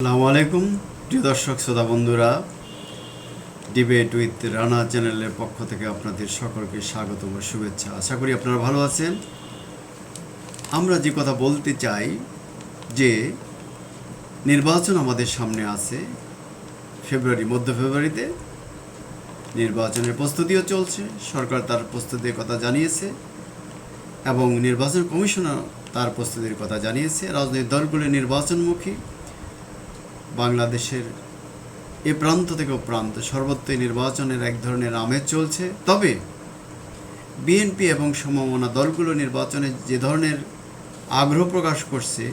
আসসালামু আলাইকুম, প্রিয় দর্শক, শ্রোতা বন্ধুরা। ডিবেট উইথ রানা চ্যানেলের পক্ষ থেকে আপনাদের সকলকে স্বাগত ও শুভেচ্ছা। আশা করি আপনারা ভালো আছেন। আমরা যে কথা বলতে চাই, যে নির্বাচন আমাদের সামনে আছে, ফেব্রুয়ারি, মধ্য ফেব্রুয়ারিতে। নির্বাচনের প্রস্তুতিও চলছে, সরকার তার প্রস্তুতির কথা জানিয়েছে, এবং নির্বাচন কমিশনও তার প্রস্তুতির কথা জানিয়েছে। রাজনৈতিক দলগুলি নির্বাচনমুখী বাংলাদেশের এ প্রান্ত থেকে ও প্রান্ত সর্বত্রই নির্বাচনের এক ধরনের আমেজ চলছে। তবে বিএনপি এবং সমমনা দলগুলো নির্বাচনে যে ধরনের আগ্রহ প্রকাশ করছে,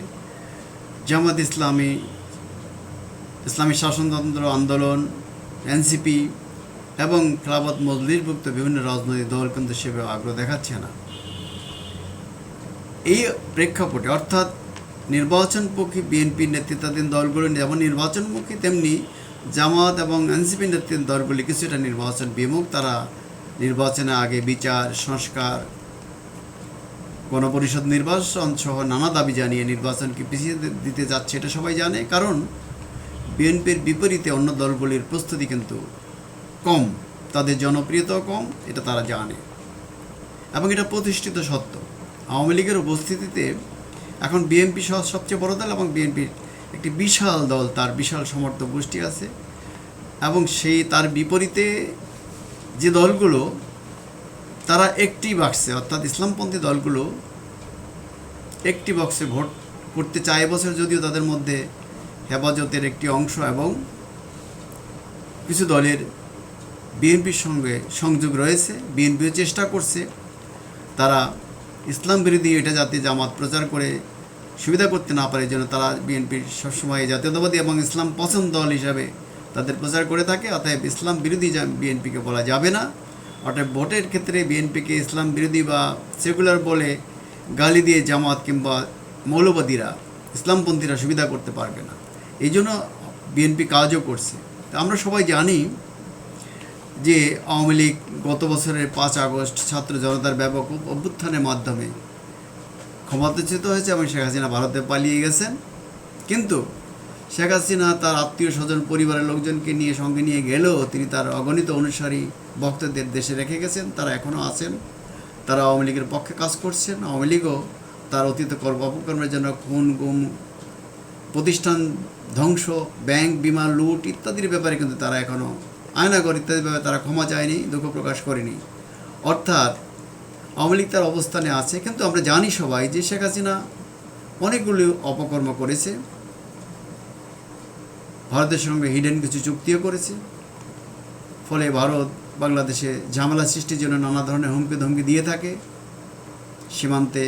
জামাত ইসলামী ইসলামী শাসনতন্ত্র আন্দোলন, এনসিপি এবং খেলাফত মজলিসভুক্ত বিভিন্ন রাজনৈতিক দল কিন্তু সেভাবে আগ্রহ দেখাচ্ছে না। এই প্রেক্ষাপটে অর্থাৎ নির্বাচনমুখী বিএনপির নেতৃত্বাধীন দলগুলো যেমন নির্বাচনমুখী, তেমনি জামাত এবং এনসিপি নেতৃত্বাধীন দলগুলি কিছুটা নির্বাচন বিমুখ। তারা নির্বাচনে আগে বিচার, সংস্কার, গণপরিষদ নির্বাচন সহ নানা দাবি জানিয়ে নির্বাচনকে পিছিয়ে দিতে যাচ্ছে এটা সবাই জানে। কারণ বিএনপির বিপরীতে অন্য দলগুলির প্রস্তুতি কিন্তু কম, তাদের জনপ্রিয়তাও কম, এটা তারা জানে। এবং এটা প্রতিষ্ঠিত সত্য। আওয়ামী লীগের উপস্থিতিতে এখন বিএনপি সহ সবচেয়ে বড় দল এবং বিএনপির একটি বিশাল দল, তার বিশাল সমর্থক গোষ্ঠী আছে। এবং সেই, তার বিপরীতে যে দলগুলো, তারা একটি বাক্সে অর্থাৎ ইসলামপন্থী দলগুলো একটি বক্সে ভোট করতে চায় এবছর যদিও তাদের মধ্যে হেফাজতের একটি অংশ এবং কিছু দলের বিএনপির সঙ্গে সংযোগ রয়েছে। বিএনপিও চেষ্টা করছে। তারা ইসলাম বিরোধী এটা যাতে জামাত প্রচার করে সুবিধা করতে না পারে জন্য তারা বিএনপির সবসময় জাতীয়তাবাদী এবং ইসলাম পছন্দ দল হিসাবে তাদের প্রচার করে থাকে। অতএব ইসলাম বিরোধী বিএনপিকে বলা যাবে না। অর্থাৎ ভোটের ক্ষেত্রে বিএনপিকে ইসলাম বিরোধী বা সেকুলার বলে গালি দিয়ে জামাত কিংবা মৌলবাদীরা, ইসলামপন্থীরা সুবিধা করতে পারবে না। এই জন্য বিএনপি কাজও করছে। তা আমরা সবাই জানি যে আওয়ামী লীগ গত বছরের পাঁচ আগস্ট ছাত্র জনতার ব্যাপক অভ্যুত্থানের মাধ্যমে ক্ষমতাচ্যুত হয়েছে এবং শেখ হাসিনা ভারতে পালিয়ে গেছেন। কিন্তু শেখ হাসিনা তার আত্মীয় স্বজন, পরিবারের লোকজনকে নিয়ে সঙ্গে নিয়ে গেলেও তিনি তার অগণিত অনুসারী ভক্তদের দেশে রেখে গেছেন। তারা এখনও আছেন। তারা আওয়ামী লীগের পক্ষে কাজ করছেন। আওয়ামী লীগও তার অতীত কর্ম অপকর্মের জন্য খুন, গুম, প্রতিষ্ঠান ধ্বংস, ব্যাংক, বিমা, লুট ইত্যাদির ব্যাপারে কিন্তু তারা এখনও আয়নাগর ইত্যাদির ব্যাপারে তারা ক্ষমা চায়নি, দুঃখ প্রকাশ করেনি। অর্থাৎ আওয়ামী লীগ তার অবস্থানে আছে, কিন্তু আমরা জানি সবাই যে শেখ হাসিনা অনেকগুলি অপকর্ম করেছে। ভারতের সঙ্গে হিডেন কিছু চুক্তিও করেছে। ফলে ভারত বাংলাদেশে ঝামেলা সৃষ্টির জন্য নানা ধরনের হুমকি ধমকি দিয়ে থাকে। সীমান্তে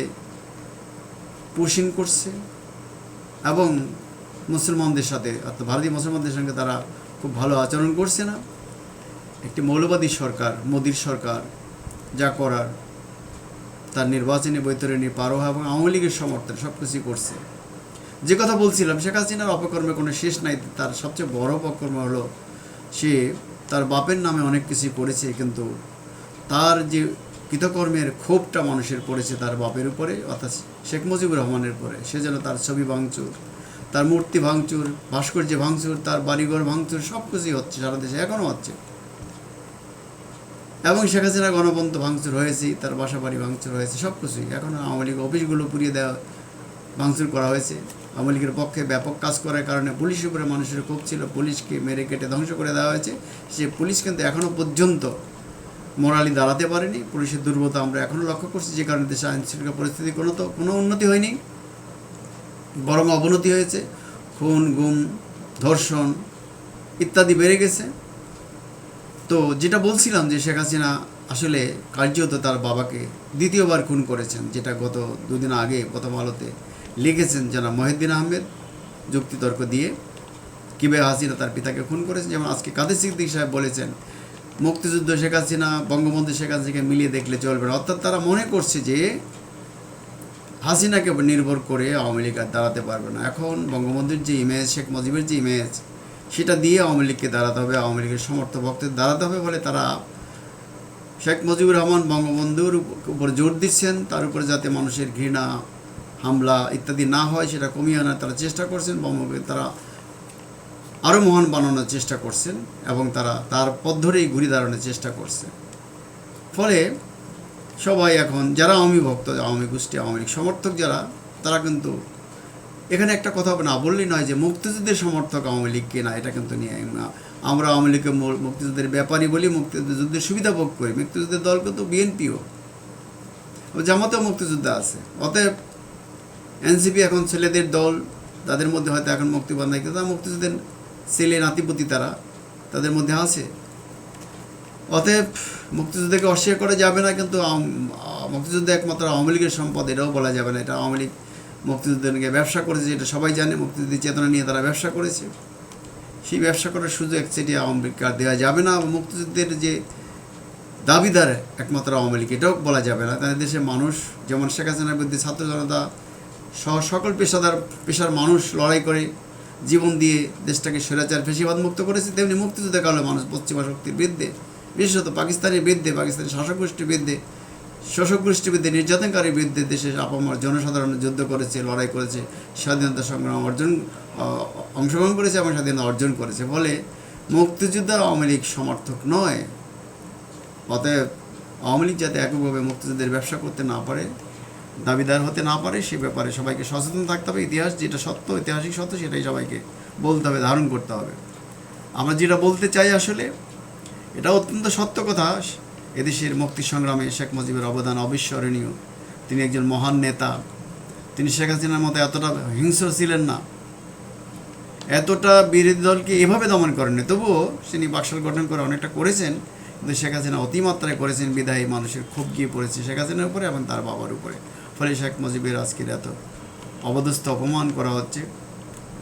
পুশিং করছে। এবং মুসলমানদের সাথে, অর্থাৎ ভারতীয় মুসলমানদের সঙ্গে তারা খুব ভালো আচরণ করছে না। মৌলবাদী সরকার, মোদির সরকার, যা করার, তার নির্বাচনী বৈতরণী পারোহা এবং আওয়ামী লীগের সমর্থন সব কিছুই করছে। যে কথা বলছিলাম, শেখ হাসিনার অপকর্মে কোনো শেষ নাই, তার সবচেয়ে বড় অপকর্ম হলো সে তার বাপের নামে অনেক কিছুই করেছে, কিন্তু তার যে কৃতকর্মের ক্ষোভটা মানুষের পড়েছে তার বাপের উপরে, অর্থাৎ শেখ মুজিবুর রহমানের উপরে। সে যেন তার ছবি ভাঙচুর, তার মূর্তি ভাঙচুর, ভাস্কর্য ভাঙচুর, তার বাড়িঘর ভাঙচুর সব কিছুই হচ্ছে সারা দেশে, এখনও হচ্ছে। এবং শেখ হাসিনা গণপন্ত ভাঙচুর হয়েছে, তার বাসা বাড়ি ভাঙচুর হয়েছে, সব কিছুই। এখনও আওয়ামী লীগ অফিসগুলো পুড়িয়ে দেওয়া, ভাঙচুর করা হয়েছে। আওয়ামী লীগের পক্ষে ব্যাপক কাজ করার কারণে পুলিশের উপরে মানুষের ক্ষোভ ছিল, পুলিশকে মেরে কেটে ধ্বংস করে দেওয়া হয়েছে। সে পুলিশ কিন্তু এখনও পর্যন্ত মোরালি দাঁড়াতে পারেনি। পুলিশের দুর্বলতা আমরা এখনও লক্ষ্য করছি, যে কারণে দেশে আইন শৃঙ্খলা পরিস্থিতি কোনো তো, কোনো উন্নতি হয়নি। বরং অবনতি হয়েছে। খুন, গুম, ধর্ষণ ইত্যাদি বেড়ে গেছে। তো যেটা বলছিলাম যে শেখ হাসিনা আসলে কার্যত তার বাবাকে দ্বিতীয়বার খুন করেছেন, যেটা গত দুদিন আগে প্রথম আলোতে লিখেছেন যারা মহিউদ্দিন আহমেদ যুক্তিতর্ক দিয়ে। কীভাবে হাসিনা তার পিতাকে খুন করেছেন? যেমন আজকে কাদের সিদ্দিক সাহেব বলেছেন, মুক্তিযুদ্ধ শেখ হাসিনা, বঙ্গবন্ধু শেখ হাসিনাকে মিলিয়ে দেখলে চলবে না। অর্থাৎ তারা মনে করছে যে হাসিনাকে নির্ভর করে আওয়ামী লীগ আর দাঁড়াতে পারবে না। এখন বঙ্গবন্ধুর যে ইমেজ শেখ মুজিবের যে ইমেজ সেটা দিয়ে আওয়ামী লীগকে দাঁড়াতে হবে, আওয়ামী লীগের সমর্থক ভক্তদের দাঁড়াতে হবে বলে তারা শেখ মুজিবুর রহমান বঙ্গবন্ধুর উপর জোর দিচ্ছেন। তার উপরে যাতে মানুষের ঘৃণা, হামলা ইত্যাদি না হয়, সেটা কমিয়ে আনার তারা চেষ্টা করছেন। বঙ্গবন্ধু তারা আরও মহান বানানোর চেষ্টা করছেন এবং তারা তার পথ ধরেই ঘুরে দাঁড়ানোর চেষ্টা করছে ফলে সবাই এখন, যারা আওয়ামী ভক্ত, আওয়ামী গোষ্ঠী, আওয়ামী লীগ সমর্থক যারা, তারা কিন্তু এখানে একটা কথা না বললেই নয় যে মুক্তিযুদ্ধের সমর্থক আওয়ামী লীগকে না এটা কিন্তু নিয়ে না- আমরা আওয়ামী লীগকে মুক্তিযুদ্ধের ব্যাপারই বলি, মুক্তিযুদ্ধের সুবিধা ভোগ করি। মুক্তিযুদ্ধের দল কিন্তু বিএনপিও। জামাতেও মুক্তিযুদ্ধ আছে। অতএব এনসিপি এখন ছেলেদের দল, তাদের মধ্যে হয়তো এখন মুক্তিবাদ নাই, কিন্তু মুক্তিযুদ্ধের ছেলে নাতিপতি তারা, তাদের মধ্যে আছে। অতএব মুক্তিযুদ্ধকে অস্বীকার করা যাবে না, কিন্তু মুক্তিযুদ্ধ একমাত্র আওয়ামী লীগের সম্পদ, এটাও বলা যাবে না। এটা আওয়ামী লীগ মুক্তিযুদ্ধ নিয়ে ব্যবসা করেছে এটা সবাই জানে, মুক্তিযুদ্ধের চেতনা নিয়ে তারা ব্যবসা করেছে। সেই ব্যবসা করার সুযোগ সেটি আওয়ামী লীগকে দেওয়া যাবে না। মুক্তিযুদ্ধের যে দাবিদার একমাত্র আওয়ামী লীগ, এটাও বলা যাবে না। তাদের দেশের মানুষ, যেমন শেখ হাসিনার বিরুদ্ধে ছাত্র জনতা সহ সকল পেশাদার, পেশার মানুষ লড়াই করে জীবন দিয়ে দেশটাকে স্বৈরাচার, ফেসিবাদ মুক্ত করেছে, তেমনি মুক্তিযুদ্ধের কারণে মানুষ পশ্চিমা শক্তির বিরুদ্ধে, বিশেষত পাকিস্তানের বিরুদ্ধে, পাকিস্তানের শাসক গোষ্ঠীর বিরুদ্ধে শোষক গোষ্ঠীর বিরুদ্ধে নির্যাতনকারীর বিরুদ্ধে দেশের আপামর জনসাধারণ যুদ্ধ করেছে, লড়াই করেছে, স্বাধীনতা সংগ্রাম অর্জন অংশগ্রহণ করেছে এবং স্বাধীনতা অর্জন করেছে। ফলে মুক্তিযুদ্ধ আওয়ামী লীগ সমর্থক নয়। অতএব আওয়ামী লীগ যাতে এককভাবে মুক্তিযুদ্ধের ব্যবসা করতে না পারে, দাবিদার হতে না পারে, সে ব্যাপারে সবাইকে সচেতন থাকতে হবে। ইতিহাস যেটা সত্য, ঐতিহাসিক সত্য, সেটাই সবাইকে বলতে হবে, ধারণ করতে হবে। আমরা যেটা বলতে চাই আসলে, এটা অত্যন্ত সত্য কথা। এদেশের মুক্তি সংগ্রামে শেখ মুজিবের অবদান অবিস্মরণীয়। তিনি একজন মহান নেতা। তিনি শেখ হাসিনার মতো এতটা হিংস্র ছিলেন না। এতটা বিরোধী দলকে এভাবে দমন করেননি। তবুও তিনি বাকশাল গঠন করে অনেকটা করেছেন, কিন্তু শেখ হাসিনা অতিমাত্রায় করেছেন বিদায়ী মানুষের ক্ষোভ গিয়ে পড়েছে শেখ হাসিনার উপরে এবং তার বাবার উপরে। ফলে শেখ মুজিবের আজকের এত অবদস্থ অপমান করা হচ্ছে,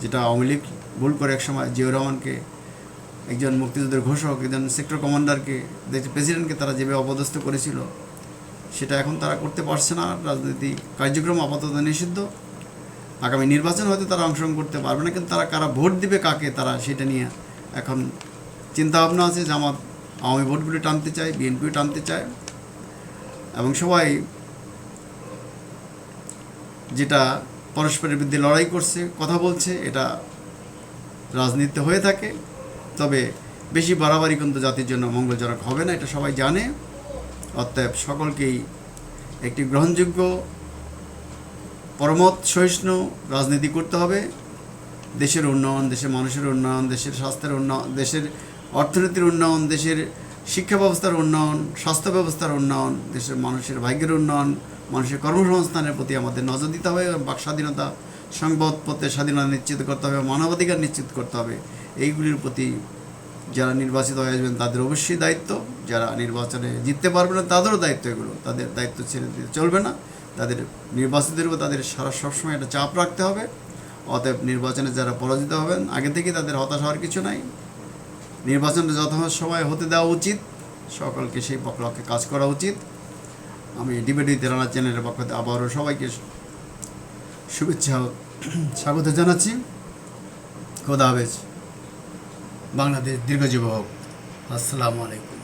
যেটা আওয়ামী লীগ ভুল করে একসময় জিয়াউর রহমানকে একজন মুক্তিযুদ্ধের ঘোষক, একজন সেক্টর কমান্ডারকে দেশের প্রেসিডেন্টকে তারা যেভাবে অপদস্থ করেছিল, সেটা এখন তারা করতে পারছে না। রাজনৈতিক কার্যক্রম আপাতত নিষিদ্ধ। আগামী নির্বাচন হয়তো তারা অংশগ্রহণ করতে পারবে না, কিন্তু তারা কারা ভোট দিবে, কাকে, তারা সেটা নিয়ে এখন চিন্তা ভাবনা আছে। জামাত আওয়ামী ভোটগুলি টানতে চায়, বিএনপিও টানতে চায়। এবং সবাই যেটা পরস্পরের বিরুদ্ধে লড়াই করছে, কথা বলছে, এটা রাজনীতিতে হয়ে থাকে। তবে বেশি বাড়াবাড়ি কিন্তু জাতির জন্য মঙ্গলজনক হবে না, এটা সবাই জানে। অতএব সকলকেই একটি গ্রহণযোগ্য পরমত সহিষ্ণু রাজনীতি করতে হবে। দেশের উন্নয়ন, দেশের মানুষের উন্নয়ন, দেশের স্বাস্থ্যের উন্নয়ন, দেশের অর্থনীতির উন্নয়ন, দেশের শিক্ষা ব্যবস্থার উন্নয়ন স্বাস্থ্য ব্যবস্থার উন্নয়ন, দেশের মানুষের ভাগ্যের উন্নয়ন, মানুষের কর্মসংস্থানের প্রতি আমাদের নজর দিতে হবে। বাক স্বাধীনতা সংবাদপত্রের স্বাধীনতা নিশ্চিত করতে হবে, মানবাধিকার নিশ্চিত করতে হবে। এইগুলির প্রতি যারা নির্বাচিত হয়ে আসবেন তাদের অবশ্যই দায়িত্ব। যারা নির্বাচনে জিততে পারবে না, তাদেরও দায়িত্ব এগুলো। তাদের দায়িত্ব ছেড়ে দিতে চলবে না। তাদের নির্বাচিতদের উপর তাদের সারা সবসময় একটা চাপ রাখতে হবে। অতএব নির্বাচনে যারা পরাজিত হবেন, আগে থেকেই তাদের হতাশ হওয়ার কিছু নাই। নির্বাচনে যথাযথ সময় হতে দেওয়া উচিত। সকলকে সেই লক্ষ্যে কাজ করা উচিত। আমি ডিবেটি তেরানা চ্যানেলের পক্ষ থেকে আবারও সবাইকে শুভেচ্ছা স্বাগত জানাচ্ছি। খোদা হাফেজ। বাংলাদেশ দীর্ঘজীব হোক। আসসালামু আলাইকুম।